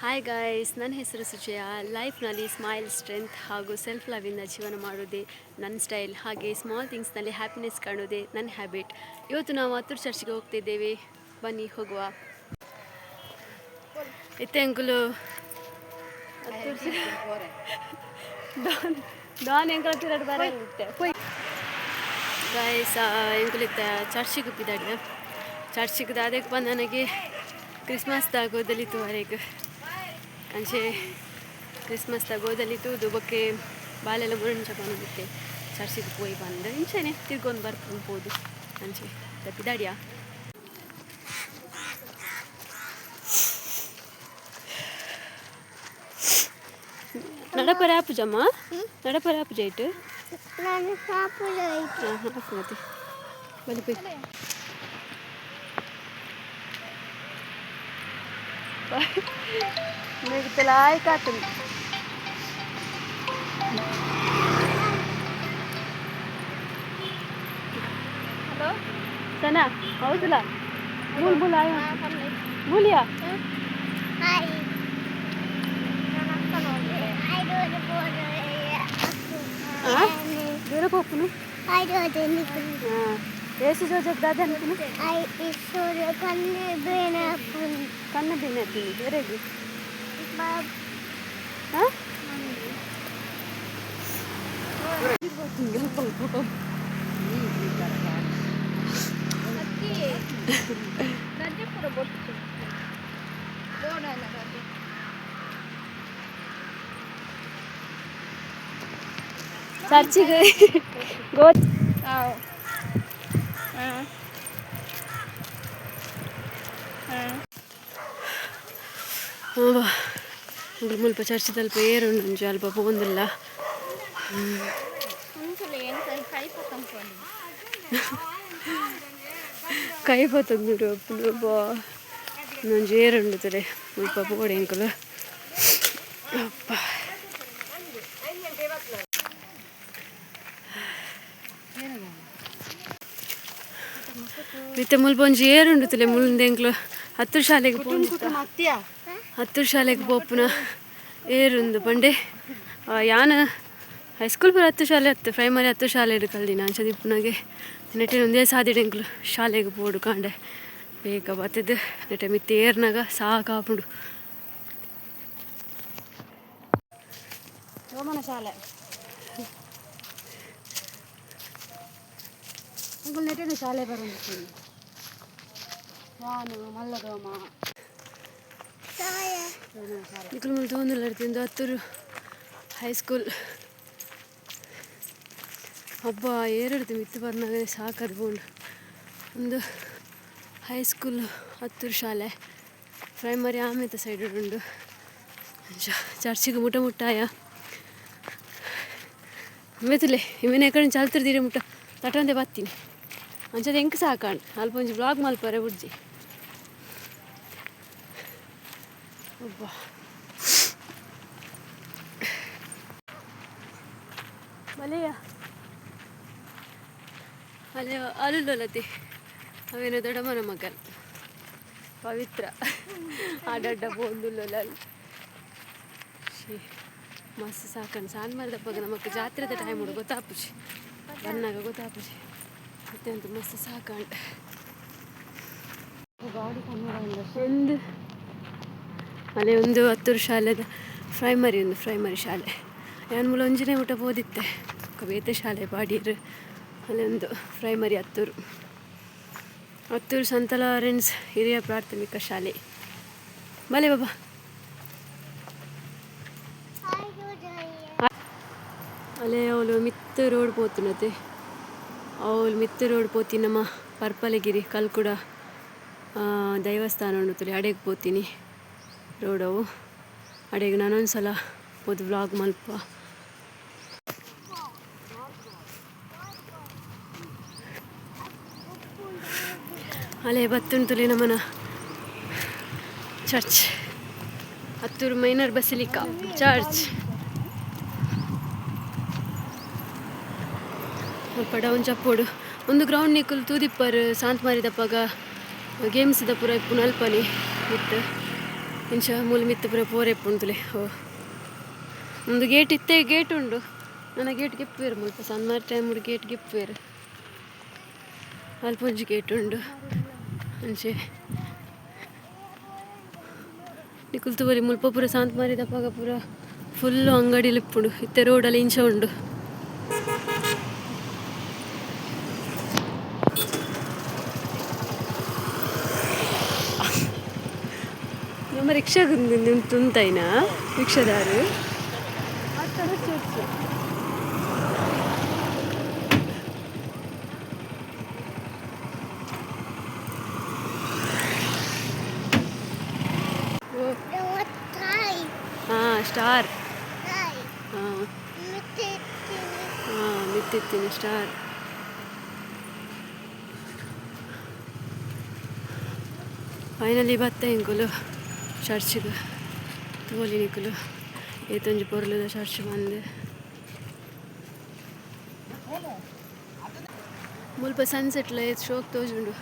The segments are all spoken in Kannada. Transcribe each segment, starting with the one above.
ಹಾಯ್ ಗಾಯ್ಸ್ ನನ್ನ ಹೆಸರು ಸುಜಯ. ಲೈಫ್ನಲ್ಲಿ ಸ್ಮೈಲ್ ಸ್ಟ್ರೆಂತ್ ಹಾಗೂ ಸೆಲ್ಫ್ ಲವಿಂದ ಜೀವನ ಮಾಡೋದೇ ನನ್ನ ಸ್ಟೈಲ್ ಹಾಗೆ ಸ್ಮಾಲ್ ಥಿಂಗ್ಸ್ನಲ್ಲಿ ಹ್ಯಾಪಿನೆಸ್ ಕಾಣೋದೇ ನನ್ನ ಹ್ಯಾಬಿಟ್ ಇವತ್ತು ನಾವು ಹತ್ತೂರು ಚರ್ಚ್ಗೆ ಹೋಗ್ತಿದ್ದೇವೆ. ಬನ್ನಿ, ಹೋಗುವ. ಇತ್ತೆ ಅಂಕುಲು ಡಾನ್ ಎಂಕಲ್ ತಿರಡು ಬರುತ್ತೆ ಗಾಯ್ಸ್ ಎಂಕುಲು ಇತ್ತ ಚರ್ಚಿಗೆ ಉಪ್ಪಿದಾಡಿನ ಚರ್ಚಿಗೆ ಅದಕ್ಕೆ ಬಂದ ನನಗೆ ಕ್ರಿಸ್ಮಸ್ ದಾಗೋದಲ್ಲಿ ವರೆಗೆ ಅಂಚೆ ಕ್ರಿಸ್ಮಸ್ ಗೋದಲಿತ್ತು ದುಬಕ್ಕೆ ಬಾಲೆಲ್ಲ ಮುರಂಚ ಬಂದಿತ್ತೆ ಚರ್ಚಿಗೆ ಹೋಗಿ ಬಂದು ಇಂಚೆನೆ ತಿರ್ಗೊಂಡು ಬರ್ಕೊಂಡು ಅಂಚೆ. ತಪ್ಪಿದಾಡಿಯಾ ನಡಪರ ಪೂಜಮ್ಮ ನಡಪರ ಪೂಜೆ ಇಟ್ಟು ನಾನು ಸಾಪುಲು ಐತಿ ಹಾಂ ಹಾಂ ಮತ್ತೆ ಬಲಿ ಪೈ ಮಿಗತಲ ಆಯ್ಕಾತು ಹಲೋ ಸನಾ ಹೌದಲ್ಲ ಬೂಲ್ ಬೂಲ್ ಆಯ ಬೂಲಿಯಾ ಹಾಯ್ ನನ್ನ ಅಕ್ಕ ನೋಡಿ ಐದು ಬೋರ್ಡ್ ಆ? ದೂರ ಹೋಗ್ನು ಐದು ನಿಕ್ಕು ಹಾಂ ಏಸು ಜೋಜಕ್ ದಾದ ಅನ್ಕನು ಐ ಹಾಂ ಮುಲ್ಪ ಚರ್ಚ್ ತಲ್ಪ ನಂಜು ಒಂಚು ಅಲ್ಪ ಪೋಂದಿಲ್ಲ ಕೈ ಬತ್ತಂದ್ರು ಬಾ ನಂಜು ಏರುಂಡು ತಲೆ ಮುಲ್ಪ ಪೋಡೆ ಅಂಕಲು. ಅಪ್ಪ ಮಿತ್ತ ಮುಲ್ಪ ಒಂಜಿ ಏರುಂಡು ತಲೆ ಮುಳ್ಳಿಂದ ಎಂಕ್ಲು ಹತ್ತು ಶಾಲೆಗೆ ಪೋಂದಿತ್ತ ಹತ್ತು ಶಾಲೆಗೆ ಪೋಪುನ ಏರುಂದು ಪಂಡೆ. ಯಾನ ಹೈಸ್ಕೂಲ್ ಬರ ಹತ್ತು ಶಾಲೆ ಹತ್ತು ಪ್ರೈಮರಿ ಹತ್ತು ಶಾಲೆ ಇಡು ನಾನು ಅಂಚದಿಪ್ಪುನಾಗೆ ನೆಟ್ಟಿನ ಒಂದೇ ಸಾದಿಡು ಎಂಕ್ಲು ಶಾಲೆಗೆ ಪೋಡು ಕಾಂಡೆ. ಬೇಗ ಬತ್ತಿದ್ದು. ನೆಟೆ ಮಿತ್ತಿ ಏರ್ನಾಗ ಸಾಕಾಪುಂಡು. ರೋಮನ ಶಾಲೆ. ನೆಟ್ಟಿನ ಶಾಲೆ ಬರೋದು ನಾನು ಮಲ್ಲದೋಮ ನಿಖಲ್ ಮುಲ್ ತೊಂದಿಲ್ಲ ಇರ್ತಿಂದು ಹತ್ತೂರು ಹೈಸ್ಕೂಲ್ ಹಬ್ಬ ಏರಿಡ್ತು ಮಿತ್ತು ಬರ್ನಾಗ ಸಾಕದು ಬೋಂಡು ಒಂದು ಹೈಸ್ಕೂಲ್ ಹತ್ತೂರು ಶಾಲೆ ಪ್ರೈಮರಿ ಆಮೇತ ಸೈಡ್ ಉಂಡು ಚರ್ಚಿಗೆ ಮುಟ ಮುಟ್ಟಾಯ ಮೆತ್ತಲೆ ಇವೇನೆ ಕಡೆ ಚಲ್ತಿರ್ತೀರಿ ಮುಟ್ಟ ತಟಂದೆ ಬತ್ತೀನಿ ಅಂಚದ ಹೆಂಗೆ ಸಾಕಾಂಡ್ ಅಲ್ಪ ಒಂಜಿ ಬ್ಲಾಗ್ ಮಲ್ಪರೆ ಬುಡ್ಜಿ ಒಬ್ಬ ಮಲೆಯ ಅಲೆ ಅಲ್ಲತಿ ಅವೇನೋ ದೊಡ್ಡಮ್ಮನ ಮಗನ್. ಪವಿತ್ರ. ಆಡಡ್ಡ ಬೋಂದುಲ್ಲ ಶಿ ಮಸ್ತ್ ಸಾಕಣ್ ಸಾನ್ ಮರದಪ್ಪಗ ನಮಕ್ ಜಾತ್ರೆದ ಟೈಮ್ ಉಡು ಗೊತ್ತಾಪುಜಿ. ಬನ್ನಾಗ ಗೊತ್ತಾಪುಜಿ. ಅತ್ಯಂತ ಅಂತ ಮಸ್ತ್ ಸಾಕಂಡ್ ಗಾಡಿ ಕನ್ನಡ ಒಂದು ಅಲ್ಲೇ ಒಂದು ಹತ್ತೂರು ಶಾಲೆದ ಪ್ರೈಮರಿ ಒಂದು ಪ್ರೈಮರಿ ಶಾಲೆ. ನಾನು ಮೂಲ ಒಂಜನೇ ಊಟ ಓದಿತ್ತೆ ಕವಿತೆ ಶಾಲೆ ಬಾಡಿರು ಅಲ್ಲಿ ಒಂದು ಪ್ರೈಮರಿ ಹತ್ತೂರು. ಹತ್ತೂರು ಸಂತ ಲಾರೆನ್ಸ್ ಹಿರಿಯ ಪ್ರಾಥಮಿಕ ಶಾಲೆ. ಬಲೆ ಬಾಬಾ. ಅಲ್ಲೇ ಅವಳು ಮಿತ್ತು ರೋಡ್ ಪೋತುನತೆ. ಅವಳು ಮಿತ್ತು ರೋಡ್ ಪೋತಿ ನಮ್ಮ ಪರ್ಪಲಗಿರಿ, ಕಲ್ಕುಡ ದೈವಸ್ಥಾನ ಉಂಡು ಅಡೆಗೆ ಪೋತೀನಿ. ರೋಡವು ಅಡೆಗೆ ನಾನೊಂದು ಸಲ ಹೋದ್ ವ್ಲಾಗ್ ಮಲ್ಪ ಅಲ್ಲೇ ಬತ್ತುಂಟುಲಿ ನಮ್ಮನ church. Attur minor basilica, church. ಸ್ವಲ್ಪ ಡೌನ್ ಚಪ್ಪೋಡು. ಒಂದು ಗ್ರೌಂಡ್ ನಿಕ್ಕಲು ತೂದಿಪ್ಪರ್ ಸಾಂತ್ ಮಾರಿದಪ್ಪಾಗ ಗೇಮ್ಸ್ ಪೂರ ಇಪ್ಪು ನಲ್ಪನೆ ಇತ್ತು. ಇಂಚ ಮೂಲ ಮಿತ್ತ ಪೂರ ಪೋರೆ ಪುಂಡ್ಲೆ ಓ. ಒಂದು ಗೇಟ್ ಇತ್ತೆ ಗೇಟ್ ಉಂಡು ನನ್ನ ಗೇಟ್ ಗೆಪ್ಪೇರು ಮುಲ್ಪ ಸನ್ಮಾರ್ ಟೈಮ್ ಗೇಟ್ ಗೆಪ್ಪೇರು ಅಲ್ಪ ಒಂಜಿ ಗೇಟ್ ಉಂಡು ಅಂಚೆ. ನಿಕುಲ್ತು ಬರಿ ಮುಲ್ಪ ಪೂರ ಶಾಂತ ಮಾರಿದಪ್ಪಾಗ ಪೂರ ಫುಲ್ಲು ಅಂಗಡಿಲಿಪ್ಪುಂಡು ಇತ್ತೆ ರೋಡಲ್ಲಿ ಇಂಚ ಉಂಡು ನಮ್ಮ ರಿಕ್ಷಾಗ ತುಂತಾಯಿನ ರಿಕ್ಷಾದಾರು ತಾಯಿ ಹಾಂ ಸ್ಟಾರ್ ತಾಯಿ ಹಾಂ ಮತ್ತೆ ಹಾಂ ನಿಂತಿರ್ತೀನಿ ಸ್ಟಾರ್ ಫೈನಲಿ ಬತ್ತ ಇಂಕುಲು ಚರ್ಚ್ಗೆ ತೋಲಿ ನಿಕುಲು ಏತೊಂಜಿ ಪೊರ್ಲುದ ಚರ್ಚ್ ಬಂದೆ. ಮುಲ್ಪ ಸನ್ಸೆಟ್ಲ ಏತ್ ಶೋಕ್ ತೋಜುಂಡು.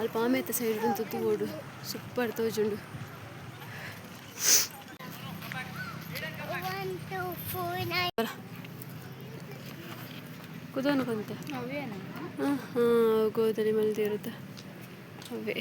ಅಲ್ಪ ಆಮೇತ ಸೈಡ್ ತುತ್ತಿ ಓಡು ಸೂಪರ್ ತೋಜುಂಡು. ಕುದೋನು ಕೊಂತ? ಹಾಂ ಹಾಂ ಗೋಧಲಿ ಮಲ್ದಿರುತ್ತೆ. ಅವೇ.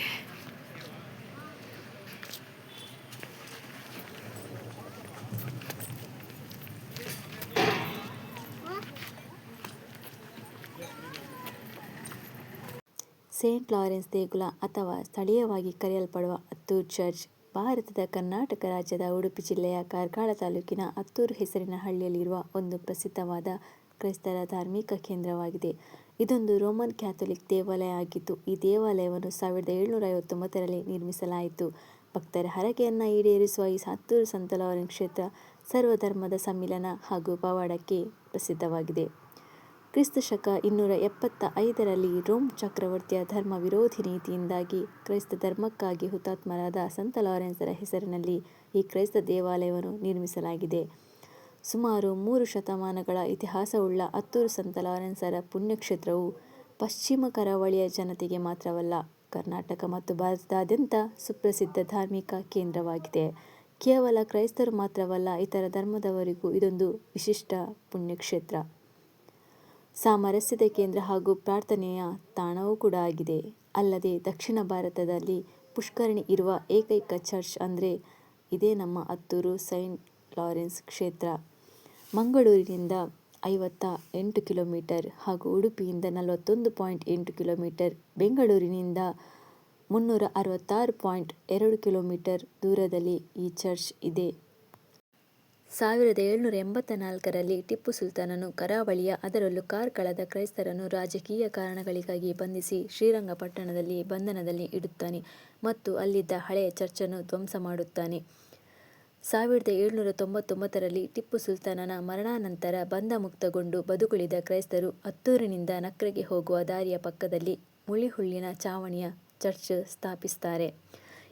ಸೇಂಟ್ ಲಾರೆನ್ಸ್ ದೇಗುಲ ಅಥವಾ ಸ್ಥಳೀಯವಾಗಿ ಕರೆಯಲ್ಪಡುವ ಅತ್ತೂರು ಚರ್ಚ್, ಭಾರತದ ಕರ್ನಾಟಕ ರಾಜ್ಯದ ಉಡುಪಿ ಜಿಲ್ಲೆಯ ಕಾರ್ಕಳ ತಾಲೂಕಿನ ಅತ್ತೂರು ಹೆಸರಿನ ಹಳ್ಳಿಯಲ್ಲಿರುವ ಒಂದು ಪ್ರಸಿದ್ಧವಾದ ಕ್ರೈಸ್ತರ ಧಾರ್ಮಿಕ ಕೇಂದ್ರವಾಗಿದೆ. ಇದೊಂದು ರೋಮನ್ ಕ್ಯಾಥೋಲಿಕ್ ದೇವಾಲಯ ಆಗಿದ್ದು, ಈ ದೇವಾಲಯವನ್ನು ಸಾವಿರದ ಏಳುನೂರ ಐವತ್ತೊಂಬತ್ತರಲ್ಲಿ ನಿರ್ಮಿಸಲಾಯಿತು. ಭಕ್ತರ ಹರಕೆಯನ್ನು ಈಡೇರಿಸುವ ಈ ಸತ್ತೂರು ಸಂತ ಲಾರೆನ್ಸ್ ಕ್ಷೇತ್ರ ಸರ್ವಧರ್ಮದ ಸಮ್ಮಿಲನ ಹಾಗೂ ಪವಾಡಕ್ಕೆ ಪ್ರಸಿದ್ಧವಾಗಿದೆ. ಕ್ರಿಸ್ತ ಶಕ ಇನ್ನೂರ ಎಪ್ಪತ್ತ ಐದರಲ್ಲಿ ರೋಮ್ ಚಕ್ರವರ್ತಿಯ ಧರ್ಮ ವಿರೋಧಿ ನೀತಿಯಿಂದಾಗಿ ಕ್ರೈಸ್ತ ಧರ್ಮಕ್ಕಾಗಿ ಹುತಾತ್ಮರಾದ ಸಂತ ಲಾರೆನ್ಸರ ಹೆಸರಿನಲ್ಲಿ ಈ ಕ್ರೈಸ್ತ ದೇವಾಲಯವನ್ನು ನಿರ್ಮಿಸಲಾಗಿದೆ. ಸುಮಾರು ಮೂರು ಶತಮಾನಗಳ ಇತಿಹಾಸವುಳ್ಳ ಅತ್ತೂರು ಸಂತ ಲಾರೆನ್ಸರ ಪುಣ್ಯಕ್ಷೇತ್ರವು ಪಶ್ಚಿಮ ಕರಾವಳಿಯ ಜನತೆಗೆ ಮಾತ್ರವಲ್ಲ, ಕರ್ನಾಟಕ ಮತ್ತು ಭಾರತದಾದ್ಯಂತ ಸುಪ್ರಸಿದ್ಧ ಧಾರ್ಮಿಕ ಕೇಂದ್ರವಾಗಿದೆ. ಕೇವಲ ಕ್ರೈಸ್ತರು ಮಾತ್ರವಲ್ಲ, ಇತರ ಧರ್ಮದವರಿಗೂ ಇದೊಂದು ವಿಶಿಷ್ಟ ಪುಣ್ಯಕ್ಷೇತ್ರ. ಸಾಮರಸ್ಯದ ಕೇಂದ್ರ ಹಾಗೂ ಪ್ರಾರ್ಥನೆಯ ತಾಣವೂ ಕೂಡ ಆಗಿದೆ. ಅಲ್ಲದೆ ದಕ್ಷಿಣ ಭಾರತದಲ್ಲಿ ಪುಷ್ಕರಣಿ ಇರುವ ಏಕೈಕ ಚರ್ಚ್ ಅಂದರೆ ಇದೇ ನಮ್ಮ ಅತ್ತೂರು ಸೈಂಟ್ ಲಾರೆನ್ಸ್ ಕ್ಷೇತ್ರ. ಮಂಗಳೂರಿನಿಂದ ಐವತ್ತ ಎಂಟು ಕಿಲೋಮೀಟರ್ ಹಾಗೂ ಉಡುಪಿಯಿಂದ ನಲವತ್ತೊಂದು ಪಾಯಿಂಟ್ ಎಂಟು ಕಿಲೋಮೀಟರ್, ಬೆಂಗಳೂರಿನಿಂದ ಮುನ್ನೂರ ಅರವತ್ತಾರು ಪಾಯಿಂಟ್ ಎರಡು ಕಿಲೋಮೀಟರ್ ದೂರದಲ್ಲಿ ಈ ಚರ್ಚ್ ಇದೆ. ಸಾವಿರದ ಏಳುನೂರ ಎಂಬತ್ತ ನಾಲ್ಕರಲ್ಲಿ ಟಿಪ್ಪು ಸುಲ್ತಾನನು ಕರಾವಳಿಯ ಅದರಲ್ಲೂ ಕಾರ್ಕಳದ ಕ್ರೈಸ್ತರನ್ನು ರಾಜಕೀಯ ಕಾರಣಗಳಿಗಾಗಿ ಬಂಧಿಸಿ ಶ್ರೀರಂಗಪಟ್ಟಣದಲ್ಲಿ ಬಂಧನದಲ್ಲಿ ಇಡುತ್ತಾನೆ ಮತ್ತು ಅಲ್ಲಿದ್ದ ಹಳೆಯ ಚರ್ಚನ್ನು ಧ್ವಂಸ ಮಾಡುತ್ತಾನೆ. ಸಾವಿರದ ಏಳುನೂರ ತೊಂಬತ್ತೊಂಬತ್ತರಲ್ಲಿ ಟಿಪ್ಪು ಸುಲ್ತಾನನ ಮರಣಾನಂತರ ಬಂಧ ಮುಕ್ತಗೊಂಡು ಬದುಕುಳಿದ ಕ್ರೈಸ್ತರು ಹತ್ತೂರಿನಿಂದ ನಕ್ರೆಗೆ ಹೋಗುವ ದಾರಿಯ ಪಕ್ಕದಲ್ಲಿ ಮುಳಿಹುಳ್ಳಿನ ಚಾವಣಿಯ ಚರ್ಚ್ ಸ್ಥಾಪಿಸ್ತಾರೆ.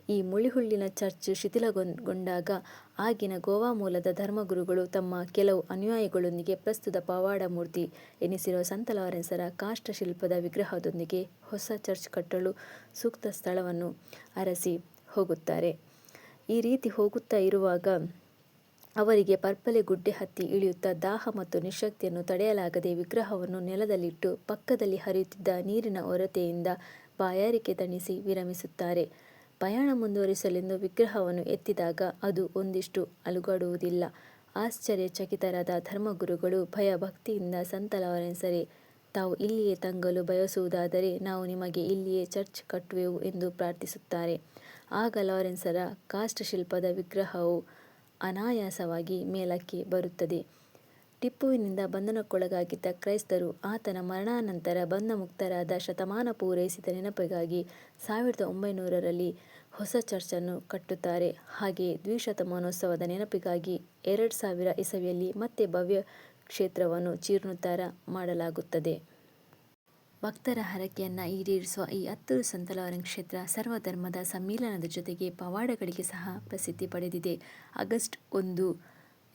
ಈ ಮುಳಿಹುಳ್ಳಿನ ಚರ್ಚ್ ಶಿಥಿಲಗೊಂಡಾಗ ಆಗಿನ ಗೋವಾ ಮೂಲದ ಧರ್ಮಗುರುಗಳು ತಮ್ಮ ಕೆಲವು ಅನುಯಾಯಿಗಳೊಂದಿಗೆ ಪ್ರಸ್ತುತ ಪವಾಡ ಮೂರ್ತಿ ಎನಿಸಿರುವ ಸಂತ ಲಾರೆನ್ಸರ ಕಾಷ್ಟಶಿಲ್ಪದ ವಿಗ್ರಹದೊಂದಿಗೆ ಹೊಸ ಚರ್ಚ್ ಕಟ್ಟಲು ಸೂಕ್ತ ಸ್ಥಳವನ್ನು ಅರಸಿ ಹೋಗುತ್ತಾರೆ. ಈ ರೀತಿ ಹೋಗುತ್ತಾ ಇರುವಾಗ ಅವರಿಗೆ ಪರ್ಪಲೆ ಗುಡ್ಡೆ ಹತ್ತಿ ಇಳಿಯುತ್ತಾ ದಾಹ ಮತ್ತು ನಿಶಕ್ತಿಯನ್ನು ತಡೆಯಲಾಗದೆ ವಿಗ್ರಹವನ್ನು ನೆಲದಲ್ಲಿಟ್ಟು ಪಕ್ಕದಲ್ಲಿ ಹರಿಯುತ್ತಿದ್ದ ನೀರಿನ ಒರತೆಯಿಂದ ಬಾಯಾರಿಕೆ ತಣಿಸಿ ವಿರಮಿಸುತ್ತಾರೆ. ಪಯಣ ಮುಂದುವರಿಸಲೆಂದು ವಿಗ್ರಹವನ್ನು ಎತ್ತಿದಾಗ ಅದು ಒಂದಿಷ್ಟು ಅಲುಗಾಡುವುದಿಲ್ಲ. ಆಶ್ಚರ್ಯಚಕಿತರಾದ ಧರ್ಮಗುರುಗಳು ಭಯಭಕ್ತಿಯಿಂದ ಸಂತ ಲಾರೆನ್ಸರೇ ತಾವು ಇಲ್ಲಿಯೇ ತಂಗಲು ಬಯಸುವುದಾದರೆ ನಾವು ನಿಮಗೆ ಇಲ್ಲಿಯೇ ಚರ್ಚ್ ಕಟ್ಟುವೆವು ಎಂದು ಪ್ರಾರ್ಥಿಸುತ್ತಾರೆ. ಆಗ ಲಾರೆನ್ಸರ ಕಾಷ್ಟಶಿಲ್ಪದ ವಿಗ್ರಹವು ಅನಾಯಾಸವಾಗಿ ಮೇಲಕ್ಕೆ ಬರುತ್ತದೆ. ಟಿಪ್ಪುವಿನಿಂದ ಬಂಧನಕ್ಕೊಳಗಾಗಿದ್ದ ಕ್ರೈಸ್ತರು ಆತನ ಮರಣಾನಂತರ ಬಂಧಮುಕ್ತರಾದ ಶತಮಾನ ಪೂರೈಸಿದ ನೆನಪಿಗಾಗಿ ಸಾವಿರದ ಒಂಬೈನೂರರಲ್ಲಿ ಹೊಸ ಚರ್ಚನ್ನು ಕಟ್ಟುತ್ತಾರೆ. ಹಾಗೆಯೇ ದ್ವಿಶತಮಾನೋತ್ಸವದ ನೆನಪಿಗಾಗಿ ಎರಡು ಸಾವಿರ ಇಸವಿಯಲ್ಲಿ ಮತ್ತೆ ಭವ್ಯ ಕ್ಷೇತ್ರವನ್ನು ಜೀರ್ಣೋದ್ಧಾರ ಮಾಡಲಾಗುತ್ತದೆ. ಭಕ್ತರ ಹರಕೆಯನ್ನು ಈಡೇರಿಸುವ ಈ ಹತ್ತೂರು ಸಂತಲವರ ಕ್ಷೇತ್ರ ಸರ್ವಧರ್ಮದ ಸಮ್ಮಿಲನದ ಜೊತೆಗೆ ಪವಾಡಗಳಿಗೆ ಸಹ ಪ್ರಸಿದ್ಧಿ ಪಡೆದಿದೆ. ಆಗಸ್ಟ್ ಒಂದು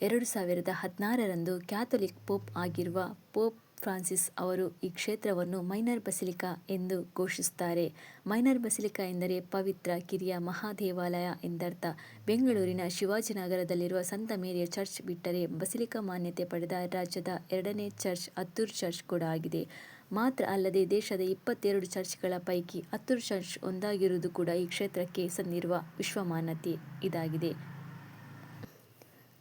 ಎರಡು ಸಾವಿರದ ಹದಿನಾರರಂದು ಕ್ಯಾಥೊಲಿಕ್ ಪೋಪ್ ಆಗಿರುವ ಪೋಪ್ ಫ್ರಾನ್ಸಿಸ್ ಅವರು ಈ ಕ್ಷೇತ್ರವನ್ನು ಮೈನರ್ ಬಸಿಲಿಕಾ ಎಂದು ಘೋಷಿಸುತ್ತಾರೆ. ಮೈನರ್ ಬಸಿಲಿಕಾ ಎಂದರೆ ಪವಿತ್ರ, ಕಿರಿಯ ಮಹಾದೇವಾಲಯ ಎಂದರ್ಥ. ಬೆಂಗಳೂರಿನ ಶಿವಾಜಿನಗರದಲ್ಲಿರುವ ಸಂತ ಮೇರಿಯ ಚರ್ಚ್ ಬಿಟ್ಟರೆ ಬಸಿಲಿಕಾ ಮಾನ್ಯತೆ ಪಡೆದ ರಾಜ್ಯದ ಎರಡನೇ ಚರ್ಚ್ ಅತ್ತೂರು ಚರ್ಚ್ ಕೂಡ ಆಗಿದೆ. ಮಾತ್ರ ಅಲ್ಲದೆ ದೇಶದ ಇಪ್ಪತ್ತೆರಡು ಚರ್ಚ್ಗಳ ಪೈಕಿ ಹತ್ತೂರು ಚರ್ಚ್ ಒಂದಾಗಿರುವುದು ಕೂಡ ಈ ಕ್ಷೇತ್ರಕ್ಕೆ ಸಂದಿರುವ ವಿಶ್ವಮಾನ್ಯತೆ ಇದಾಗಿದೆ.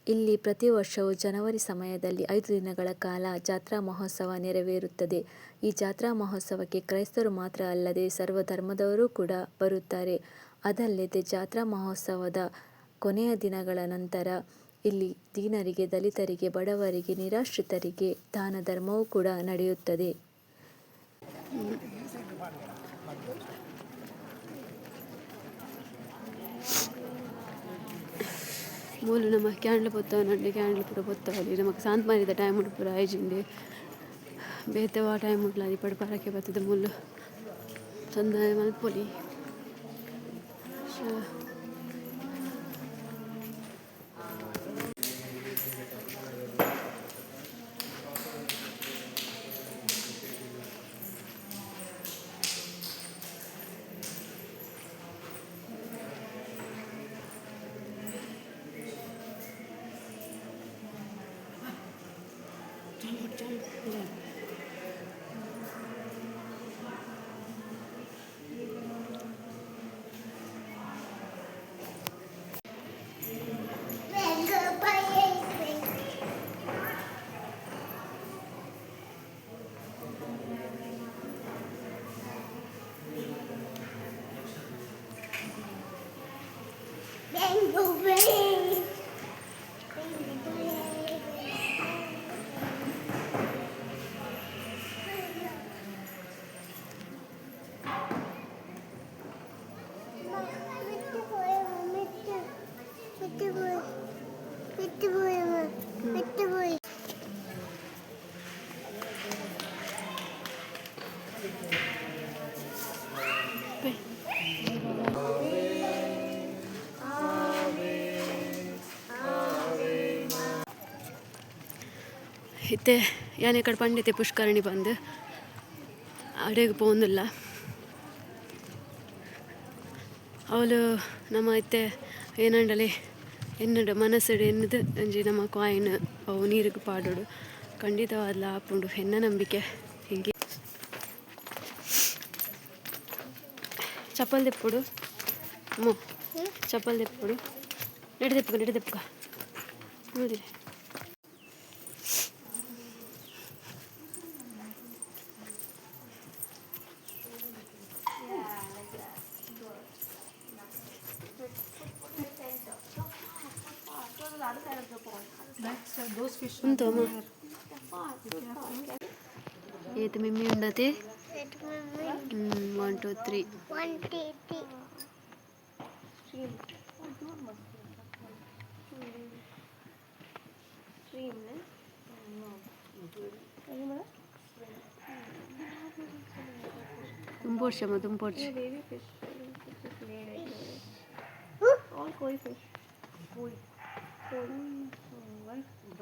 ಇಲ್ಲಿ ಪ್ರತಿ ವರ್ಷವೂ ಜನವರಿ ಸಮಯದಲ್ಲಿ ಐದು ದಿನಗಳ ಕಾಲ ಜಾತ್ರಾ ಮಹೋತ್ಸವ ನೆರವೇರುತ್ತದೆ. ಈ ಜಾತ್ರಾ ಮಹೋತ್ಸವಕ್ಕೆ ಕ್ರೈಸ್ತರು ಮಾತ್ರ ಅಲ್ಲದೆ ಸರ್ವ ಧರ್ಮದವರೂ ಕೂಡ ಬರುತ್ತಾರೆ. ಅದಲ್ಲದೆ ಜಾತ್ರಾ ಮಹೋತ್ಸವದ ಕೊನೆಯ ದಿನಗಳ ನಂತರ ಇಲ್ಲಿ ದೀನರಿಗೆ, ದಲಿತರಿಗೆ, ಬಡವರಿಗೆ, ನಿರಾಶ್ರಿತರಿಗೆ ದಾನ ಧರ್ಮವೂ ಕೂಡ ನಡೆಯುತ್ತದೆ. ಮೂಲು ನಮ ಕ್ಯಾಂಡ್ಲ್ ಪೊತ್ತವನಂಡೆ ಕ್ಯಾಂಡ್ಲ್ ಪೂರ ಪೊತ್ತವಲಿ ನಮಕ್ ಸಾಂತ್ ಮಾರಿದ ಟೈಮ್ ಉಡು ಪೂರ ಐಜಿಂಡೆ ಬೇತವ ಟೈಮ್ ಉಡ್ಲ ಅದು ಪಡ ಪರಕ್ಕೆ ಬರ್ತದೆ ಮೂಲು ಚಂದ ಮಲ್ಪೊಲಿ. ಇತ್ತೆ ಯಾನೆ ಕಡೆ ಪಂಡಿತೆ ಪುಷ್ಕರಣಿ ಬಂದು, ಅಡೆಗೆ ಪೋಂದಿಲ್ಲ. ಅವಳು ನಮ್ಮ ಇತ್ತೆ ಏನಂಡಲಿ, ಎನ್ನಡ, ಮನಸ್ಸಡು ಎನ್ನದು, ಅಂಜಿ ನಮ್ಮ ಕಾಯಿನ್ ಅವು ನೀರಿಗೆ ಪಾಡೋಡು. ಖಂಡಿತವಾದ್ಲ ಆಪುಂಡು ಹೆಣ್ಣ ನಂಬಿಕೆ ಹೀಗೆ. ಚಪ್ಪಲ್ ತೆಪ್ಪುಡು ಅಮ್ಮ, ಚಪ್ಪಲ್ ತೆಪ್ಪುಡು ನಡಿ ತೆಪ್ಪುಕ ನಡಿ ತೆಪ್ಪುಕ ನೋಡಿರಿ. ಉಂಟು ಅಮ್ಮ ಏತು ಮಿಮ್ಮಿ ಉಂಡತೆ one two three One, two, three.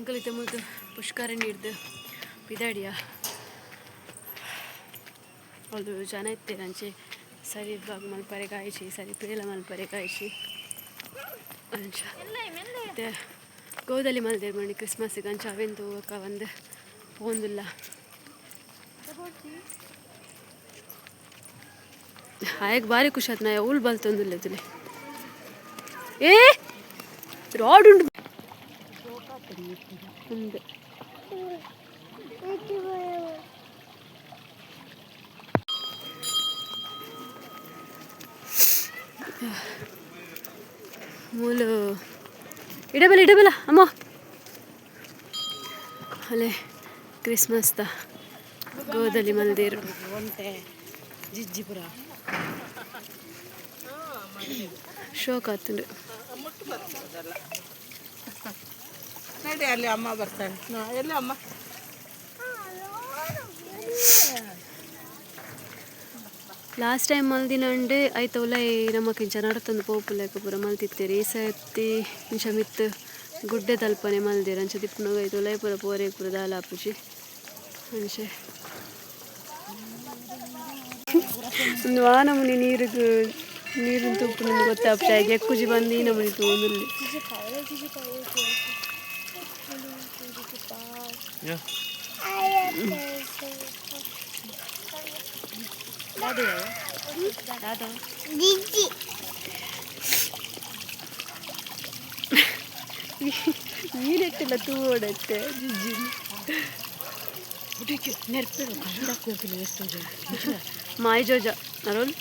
ವಿಕ್ಕುಲ ಎಂಕಲಿತ ಪುಷ್ಕರ ನೀಡ್ದು ಬಿದಾಡಿಯ? ಅದು ಜನ ಇತ್ತೆ ಅಂಚೆ ಸರಿ ಬಾಗ ಮಲ್ಪರೆ ಕಾಯಿಸಿ ಸರಿ ಪೇಲ ಮಲ್ಪರೆ ಕಾಯಿಸಿ ಮತ್ತೆ ಗೋದಲ್ಲಿ ಮಲ್ದೆ ಮಾಡಿ ಕ್ರಿಸ್ಮಸ್ಗೆ ಅಂಚ ಅವೆಂದು ಅಕ್ಕ ಒಂದು ಹೋಂದಿಲ್ಲ ಆಯ್ಕೆ ಭಾರಿ ಖುಷಿ ಆಯ್ತು ನಾ ಉಲ್ ಬಲ್ತೊಂದಿಲ್ಲ ಏ! ರಾಡ್ ಉಂಟು. ಒಂದು ಮೂಲು. ಇಡಬಲ್ಲ ಇಡಬಲ್ಲ ಅಮ್ಮ. ಅಲೆ ಕ್ರಿಸ್ಮಸ್ ದ ಗೋದಲಿ ಮಲ್ದೇರು. ಒಂಟೆ ಜಿಜ್ಜಿಪುರ. ಶೋಕ್ ಆತುಂಡು ನಡಿ, ಅಲ್ಲಿ ಅಮ್ಮ ಬರ್ತಾಳೆ. ಎಲ್ಲ ಅಮ್ಮ? ಲಾಸ್ಟ್ ಟೈಮ್ ಮಲ್ದಿನ ಅಂಡೆ ಐತ ಉಲೈ ನಮ್ಮ ಕಿಂಚ ನಡತಂದು ಪೋಪುಲೆಕ ಪೂರ ಮಲ್ತಿತ್ತೇರಿ ಈ ಸರ್ತಿ ಇಂಚ ಮಿತ್ ಗುಡ್ಡೆ ತಲ್ಪನೆ ಮಲ್ದೇರ. ಅಂಚ ದಿಪ್ಪುನಾಗ ಆಯ್ತು ಉಲೈ ಪೂರ ಪೋರೆ ಪೂರ ದಾಲಾಪುಜಿ ಅಂಚೆ. ಒಂದು ವಾನ ಮುನಿ ನೀರಿಗೆ ನೀರಿನ ತುಪ್ಪು ನಿಮ್ಗೆ ಗೊತ್ತಾಗ್ತಾ ಎಕ್ಕುಜಿ ಬಂದು ಈ ನಮೂನಿ ತಗೊಂಡು ಜಿಜ್ಜಿ ನೀನೆಟ್ಟಿಲ್ಲ ತೂ ಓಡತ್ತೆ ಜಿಜ್ಜಿ ನೆರ್ಪೆಡು ಕನ್ನಡ ಕೋಕಿಲು ಎಷ್ಟು ಮಾಯ್ ಜೋಜ ಅರೋಲ್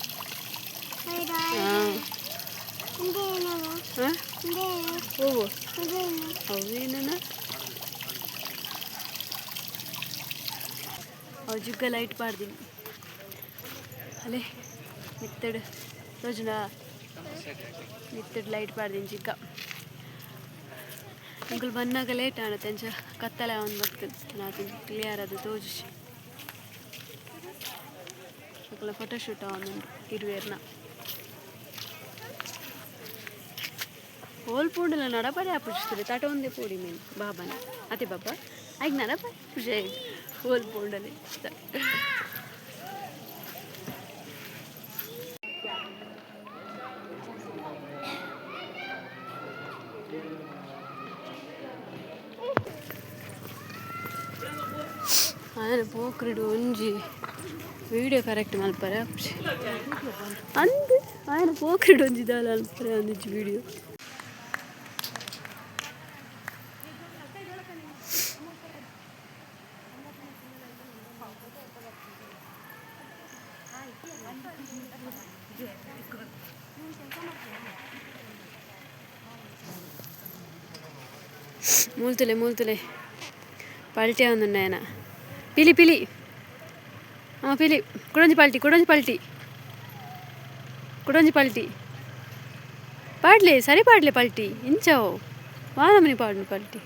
ಹಾಂ ಹಾಂ ಹೋಗು ಅವೇನ ಜುಗ್ಗ ಲೈಟ್ ಪಾಡ್ದೀನಿ ಅಲ್ಲೇ ಮಿತ್ತಡು, ರೋಜನ. ಮಿತ್ತಡು ಲೈಟ್ ಪಾಡ್ದೀನಿ ಚಿಕ್ಕ ಅಂಕಲ್ ಬಂದಾಗ ಲೇಟ್ ಆಣ ಅಂಚ ಕತ್ತಲೆ ಒಂದು ಬರ್ತದೆ ನಾನು ಕ್ಲಿಯರ್ ಅದು ತೋಜಿಸಿ ಅಕ್ಕಲ ಫೋಟೋಶೂಟ್ ಅವನು ಇರುವೇರ್ನ. ಹೋಲ್ ಪೂಡಲ ನಡಪಡೆ ಆಪುಜಿಸ್ತಾರೆ ತಟ ಒಂದೇ ಪೂಡಿ ಮೇನ್ ಬಾಬಾನ. ಅತಿ ಬಾಬಾ ಆಯ್ತು ನಡಪ ಖುಷಿ ಹೋಲ್ ಬೋಲ್ಡಲ್ಲಿ ಇಷ್ಟ ಅದನ್ನು ಪೋಕ್ರಿಡು ಒಂಜಿ ವಿಡಿಯೋ ಕರೆಕ್ಟ್ ಮಲ್ಪರೆ ಅಂದು ಅದನ್ನು ಪೋಕ್ರಿಡು ಒಂಜಿ ದಾಲ ಅಲ್ಪರೆ ಅಂದಿಜ್ಜಿ ವಿಡಿಯೋ మూల్తులే మూల్తులే. పల్టీ ఉంది ఆయన పిలి పిలి. ఆ, పిలి. కుడంజి పల్టీ కుడంజి పల్టీ. కుడంజి పల్టీ. పాడలే సరే పాడలే పల్టీ. ఇంచావు వానమని పాడు పల్టీ.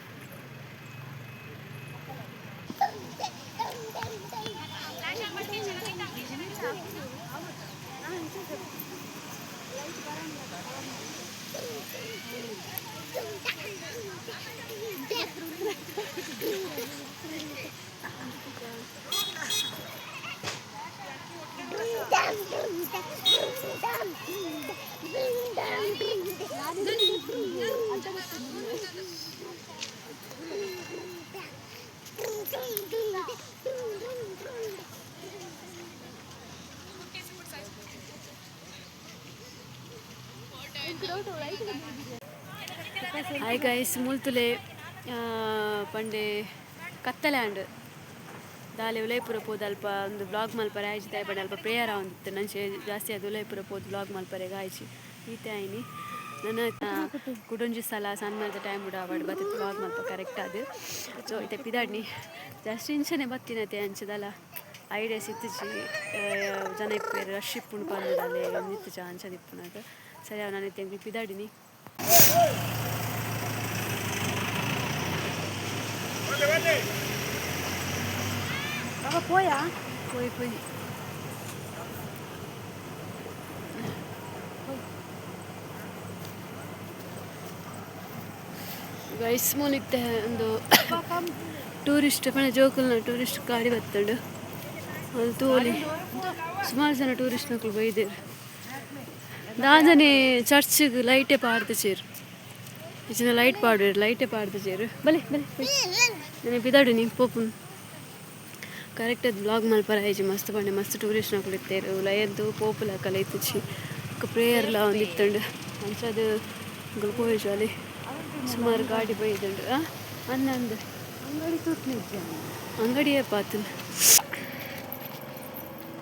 ಹಾಯ್ ಗೈಸ್ ಮುಲ್ತುಲೆ ಆ, ಪಂಡೆ ಕತ್ತಲೆ ಅಂಡ್ ದಾಲೆ ಉಲಯಪುರ ಪೋದು ಅಲ್ಪ ಒಂದು ಬ್ಲಾಗ್ ಮಲ್ಪರೆ ಆಯ್ತು ತಾಯಿ ಪಂಡೆ ಅಲ್ಪ ಪ್ರೇಯರ್ ಆಗಿತ್ತು ನಂಚೆ ಜಾಸ್ತಿ ಅದು ಉಲಯಪುರ ಪೋದು ಬ್ಲಾಗ್ ಮಲ್ಪರೆಗೆ ಗಾಯ್ಚಿ. ಈತೆ ತಾಯಿನಿ ನನ್ನ ಕುಡೊಂಜಿ ಸಲ ಸಣ್ಣ ಮಾಡಿದ ಟೈಮ್ ಕೂಡ ಅವಾರ್ಡ್ ಬತ್ತಿತ್ತು ಬ್ಲಾಗ್ ಮಲ್ಪ ಕರೆಕ್ಟ್ ಅದು ಸೊ ಇತ್ತೆ ಪಿದಾಡ್ನಿ. ಜಾಸ್ತಿ ಇಂಚನೆ ಬತ್ತಿನತೆ ಅಂಚದಲ್ಲ ಐಡಿಯಾ ಸಿತ್ತಿಚ್ಚಿ ಜನ ಇಪ್ಪೇರು ರಶ್ ಇಪ್ಪುಂಡು ಬಂದದಲ್ಲಿ ನಿತ್ತು ಚಾ ಅಂಚದ ಇಪ್ಪುನದು ಸರಿ ನಾನು ಇತ್ತೆ ಪಿದಾಡಿನಿ. పోయి పోయి ಗೈಸ್ ಮುನಿತ್ತೆ ಒಂದು ಟೂರಿಸ್ಟ್ ಪಣ ಜೋಕಲ್ನ ಟೂರಿಸ್ಟ್ ಗಾಡಿ ಬತ್ತಂಡು ಅದು ತೋಲಿ ಸುಮಾರು ಜನ ಟೂರಿಸ್ಟ್ ಮಕ್ಕಳು ಬೈದೇರು ದಾದನೆ ಚರ್ಚ್ಗೆ ಲೈಟೇ ಪಾಡ್ದು ಚೇರು ಇಚ್ಚಿನ ಲೈಟ್ ಪಾಡು ಲೈಟೇ ಪಾಡ್ದು ಚೇರು ಬಲೆ ಬಲೆ ಬಲೆ నేను పిదాడు నీ పోపు ಕರೆಕ್ಟ್ ಅದು ಬ್ಲಾಗ್ ಮಲ್ಪರ ಐಜಿ ಮಸ್ತ್ ಪಂಡೆ ಮಸ್ತ್ ಟೂರಿಸ್ಟ್ ನಕ್ಲಿತ್ತೇರು ಲಯದ್ದು ಪೋಪುಲ ಕಲೈತಿಚ್ಚಿ ಪ್ರೇಯರ್ಲ ಒಂದಿತ್ತುಂಡು ಅಂಚದು ಗ್ಲುಕೋಜ್ ಅಲ್ಲಿ ಸುಮಾರು ಗಾಡಿ ಬೈದುಂಡು ಅನ್ನಂದು ಅಂಗಡಿ ತುಟ್ಲಿದ್ದೆ ಅಂಗಡಿಯೇ ಪಾತು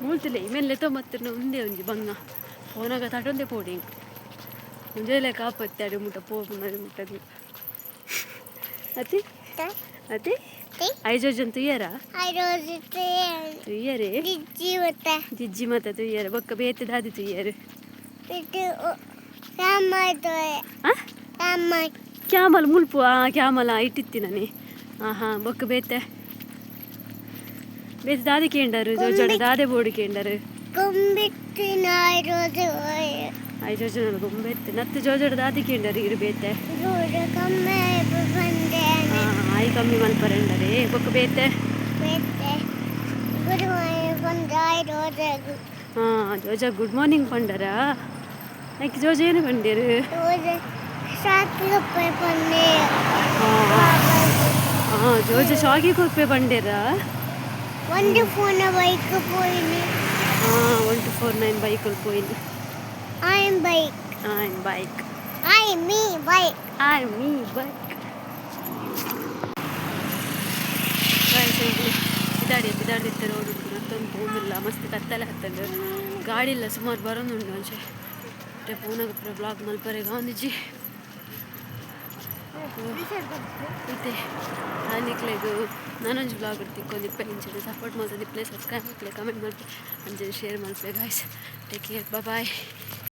ಮೂಳ್ತಿಲ್ಲ ಇಮೇಲೆ ತೊಂಬತ್ತರ ಒಂದೇ ಒಂಜಿ ಬಂಗ ಫೋನಾಗ ತಟೊಂದೆ ಪೋಡಿ ಮುಂಜಾನೆ ಕಾಪತ್ತೆ ಅಡು ಮುಟ್ಟ ಪೋಪು ಮರಿ ಮುಟ್ಟದು ಅತಿ ಅತಿ ಐಜೋಜ್ ಅಂತ ತುಯ್ಯಾರ ಐರೋಜು ತುಯ್ಯರೆ ಜೀವತ ಜಿಜ್ಜಿ ಮತ್ತ ತುಯ್ಯಾರ ಬೊಕ್ಕ ಬೇತೆ ದಾದಿ ತುಯ್ಯಾರು ಇದು ರಾಮಾಯ್ತು ಆ ರಾಮಾಯ್ ಕ್ಯಾಮಲ್ ಮುಲ್ಪು ಆ ಕ್ಯಾಮಲ ಇಟ್ಟಿತ್ತಿ ನಾನೇ ಹಾಂ ಹಾಂ ಬೊಕ್ಕ ಬೇತೆ ಬೇತೆ ದಾದಿ ಕೇಂಡರು ಜೋಜೋಡ ದಾದೆ ಬೋಡಿ ಕೇಂಡರು ಕೊಂಬಿಟ್ಟಿನ ಐರೋಜು ಐದು ಜನ ಗೊಂಬೆತ್ತೆ ನತ್ತು ಜೋಜೋಡ ದಾದಿ ಕೇಂಡರು ಇರು ಬೇತೆ ಬಂದೆ ಹಾಂ ಆಯಿ ಕಮ್ಮಿ ಮಲ್ಪರೆಂಡರೆ ಬೊಕ್ಕ ಬೇತೆ? ಬೇತೆ. ಗುರುವಾಯ ಬಂದ ಐರೋಜು ಹಾಂ ಜೋಜ ಗುಡ್ ಮಾರ್ನಿಂಗ್ ಪಂಡರ ಯಾಕೆ ಜೋಜ ಏನು ಪಂಡೇರು ಹಾಂ ಜೋಜ ಶಾಗಿ ಕೊಪ್ಪೆ ಪಂಡೇರ ಒಂದು ಫೋನ್ ಬೈಕ್ ಪೋಯಿನಿ ಹಾಂ ಒನ್ ಟು ಫೋರ್ ನೈನ್ ಬೈಕಲ್ಲಿ ಪೋಯಿನಿ ಐ ಬೈಕ್ ಹಾಂ bike I me bike I me bike ಬಿದಾಡಿ ಬಿದ್ದಾಡಿರ್ತಾರೆ ರೋಡ್ ಮತ್ತೊಂದು ಭೂಮಿಲ್ಲ ಮಸ್ತ್ ಕತ್ತಲೆ ಹತ್ತಂದು. ಗಾಡಿ ಇಲ್ಲ. ಸುಮಾರು ಬರೋದುಂಡು ಅಂಚೆ ಮತ್ತೆ ಪೂನಾಗ ಪೂರ ಬ್ಲಾಗ್ ಮಲ್ಪರೆ. ಗಾಂಧೀಜಿ. ಮತ್ತೆ ಆನಿಕ್ಲೆ ಇದು. ನಾನೊಂದು ಬ್ಲಾಗ್ ಇರ್ತಿಕ್ಕೊಂದು ಇಪ್ಪ ಇಂಚಿನ ಸಪೋರ್ಟ್ ಮಾಡ್ತದೆ ಪ್ಲೇ ಸಬ್ಸ್ಕ್ರೈಬ್ ಮಾಡ್ಲಿ ಕಮೆಂಟ್ ಮಾಡ್ಲಿ ಅಂಜೆ ಶೇರ್ ಮಾಡ್ಲಿ ಗಾಯ್ಸ್ ಟೇಕ್ ಕೇರ್ ಬಾಯ್